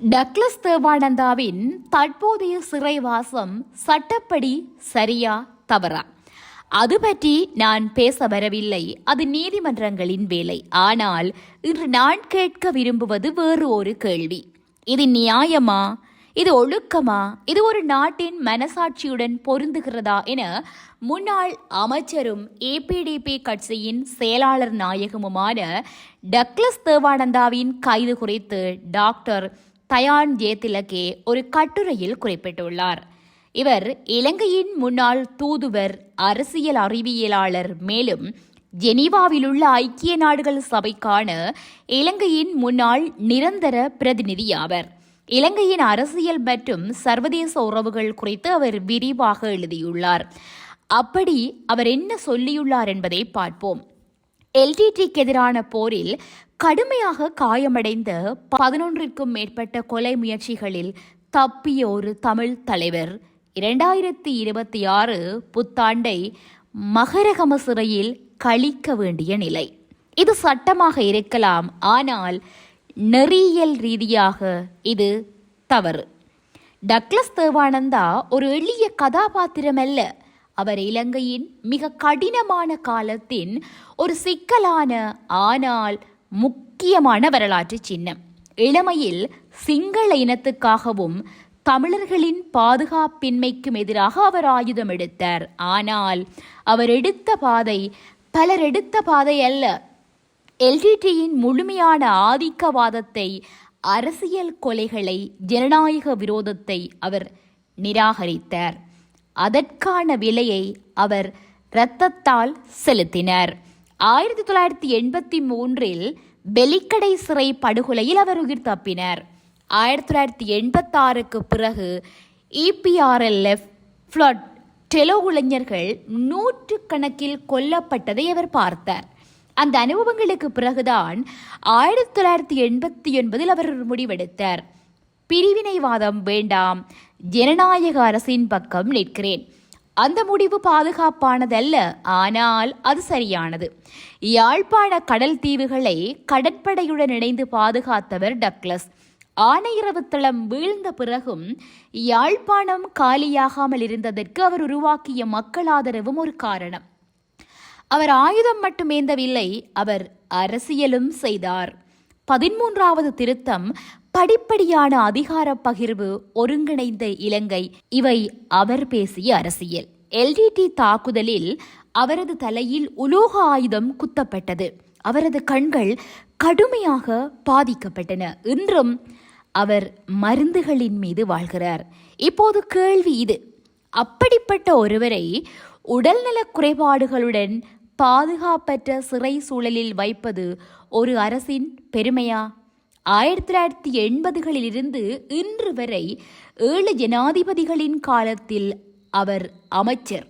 Douglas தேவானந்தாவின் தற்போதைய சிறைவாசம் சட்டப்படி சரியா தவறா? அது பற்றி நான் பேச வரவில்லை. அது நீதிமன்றங்களின் வேலை. ஆனால் இன்று நான் கேட்க விரும்புவது வேறு ஒரு கேள்வி. இது நியாயமா? இது ஒழுக்கமா? இது ஒரு நாட்டின் மனசாட்சியுடன் பொருந்துகிறதா என முன்னாள் அமைச்சரும் ஏபிடிபி கட்சியின் செயலாளர் நாயகமுமான டக்ளஸ் தேவானந்தாவின் கைது குறித்து டாக்டர் தயான் ஜேதிலகே ஒரு கட்டுரையில் குறிப்பிட்டுள்ளார். இவர் இலங்கையின் முன்னாள் தூதுவர் அரசியல் அறிவியலாளர் மேலும் ஜெனீவாவிலுள்ள ஐக்கிய நாடுகள் சபைக்கான இலங்கையின் முன்னாள் நிரந்தர பிரதிநிதியாவர். இலங்கையின் அரசியல் மற்றும் சர்வதேச உறவுகள் குறித்து அவர் விரிவாக எழுதியுள்ளார். அப்படி அவர் என்ன சொல்லியுள்ளார் என்பதை பார்ப்போம். எல்டிடிக்கு எதிரான போரில் கடுமையாக காயமடைந்த பதினொன்றிற்கும் மேற்பட்ட கொலை முயற்சிகளில் தப்பிய ஒரு தமிழ் தலைவர். இரண்டாயிரத்தி இருபத்தி ஆறு புத்தாண்டை மகரகம சிறையில் கழிக்க வேண்டிய நிலை. இது சட்டமாக இருக்கலாம் ஆனால் நெறியியல் ரீதியாக இது தவறு. டக்ளஸ் தேவானந்தா ஒரு எளிய கதாபாத்திரம் அல்ல அவர் இலங்கையின் மிக கடினமான காலத்தின் ஒரு சிக்கலான ஆனால் முக்கியமான வரலாற்று சின்னம். இளமையில் சிங்கள இனத்துக்காகவும் தமிழர்களின் பாதுகாப்பின்மைக்கும் எதிராக அவர் ஆயுதம் எடுத்தார். ஆனால் அவர் எடுத்த பாதை பலர் எடுத்த பாதை அல்ல. எல்டிடியின் முழுமையான ஆதிக்கவாதத்தை அரசியல் கொலைகளை ஜனநாயக விரோதத்தை அவர் நிராகரித்தார். அதற்கான விலையை அவர் இரத்தத்தால் செலுத்தினர். ஆயிரத்தி தொள்ளாயிரத்தி எண்பத்தி மூன்றில் பெலிக்கடை சிறை படுகொலையில் அவர் உயிர் தப்பினார். ஆயிரத்தி தொள்ளாயிரத்தி எண்பத்தாறுக்கு பிறகு இபிஆர்எல்எஃப் ஃப்ளட் டெலோ இளைஞர்கள் நூற்றுக்கணக்கில் கொல்லப்பட்டதை அவர் பார்த்தார். அந்த அனுபவங்களுக்கு பிறகுதான் ஆயிரத்தி தொள்ளாயிரத்தி எண்பத்தி ஒன்பதில் அவர் ஒரு முடிவெடுத்தார். பிரிவினைவாதம் வேண்டாம். ஜனநாயக அரசின் பக்கம் நிற்கிறேன். அந்த முடிவு பாதுகாப்பானதல்ல ஆனால் அது சரியானது. யாழ்ப்பாண கடல் தீவுகளை கடற்படையுடன் இணைந்து பாதுகாத்தவர் டக்ளஸ். ஆனையிரவு தளம் வீழ்ந்த பிறகும் யாழ்ப்பாணம் காலியாகாமல் இருந்ததற்கு அவர் உருவாக்கிய மக்கள் ஆதரவும் ஒரு காரணம். அவர் ஆயுதம் மட்டும் ஏந்தவில்லை அவர் அரசியலும் செய்தார். பதிமூன்றாவது திருத்தம் படிப்படியான அதிகார பகிர்வு ஒருங்கிணைந்த இலங்கை. இவை அவர் பேசிய அரசியல். எல்டிடி தாக்குதலில் அவரது தலையில் உலோக ஆயுதம் குத்தப்பட்டது. அவரது கண்கள் கடுமையாக பாதிக்கப்பட்டன. இன்றும் அவர் மருந்துகளின் மீது வாழ்கிறார். இப்போது கேள்வி இது. அப்படிப்பட்ட ஒருவரை உடல்நலக் குறைபாடுகளுடன் பாதுகாப்பற்ற சிறை சூழலில் வைப்பது ஒரு அரசின் பெருமையா? ஆயிரத்தி தொள்ளாயிரத்தி எண்பதுகளில் இருந்து இன்று வரை ஏழு ஜனாதிபதிகளின் காலத்தில் அவர் அமைச்சர்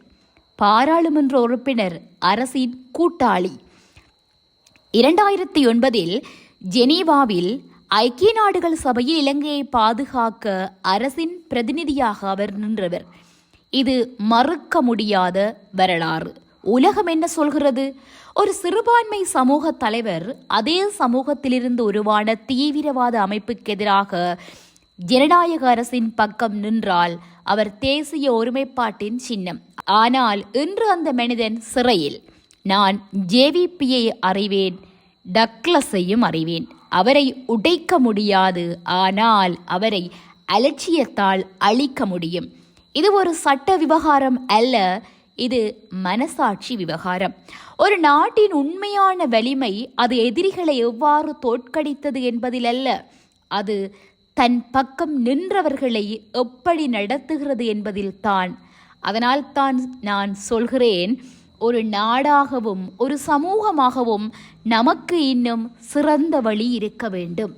பாராளுமன்ற உறுப்பினர் அரசின் கூட்டாளி. இரண்டாயிரத்தி ஒன்பதில் ஜெனீவாவில் ஐக்கிய நாடுகள் சபையில் இலங்கையை பாதுகாக்க அரசின் பிரதிநிதியாக அவர் நின்றவர். இது மறுக்க முடியாத வரலாறு. உலகம் என்ன சொல்கிறது? ஒரு சிறுபான்மை சமூக தலைவர் அதே சமூகத்திலிருந்து உருவான தீவிரவாத அமைப்புக்கு எதிராக ஜனநாயக அரசின் பக்கம் நின்றால் அவர் தேசிய ஒருமைப்பாட்டின் சின்னம். ஆனால் இன்று அந்த மனிதன் சிறையில். நான் ஜேவிபியை அறிவேன் டக்ளஸையும் அறிவேன். அவரை உடைக்க முடியாது ஆனால் அவரை அலட்சியத்தால் அழிக்க முடியும். இது ஒரு சட்ட விவகாரம் அல்ல இது மனசாட்சி விவகாரம். ஒரு நாட்டின் உண்மையான வலிமை அது எதிரிகளை எவ்வாறு தோற்கடித்தது என்பதில் அல்ல அது தன் பக்கம் நின்றவர்களை எப்படி நடத்துகிறது என்பதில் தான் அதனால் தான் நான் சொல்கிறேன் ஒரு நாடாகவும் ஒரு சமூகமாகவும் நமக்கு இன்னும் சிறந்த வழி இருக்க வேண்டும்.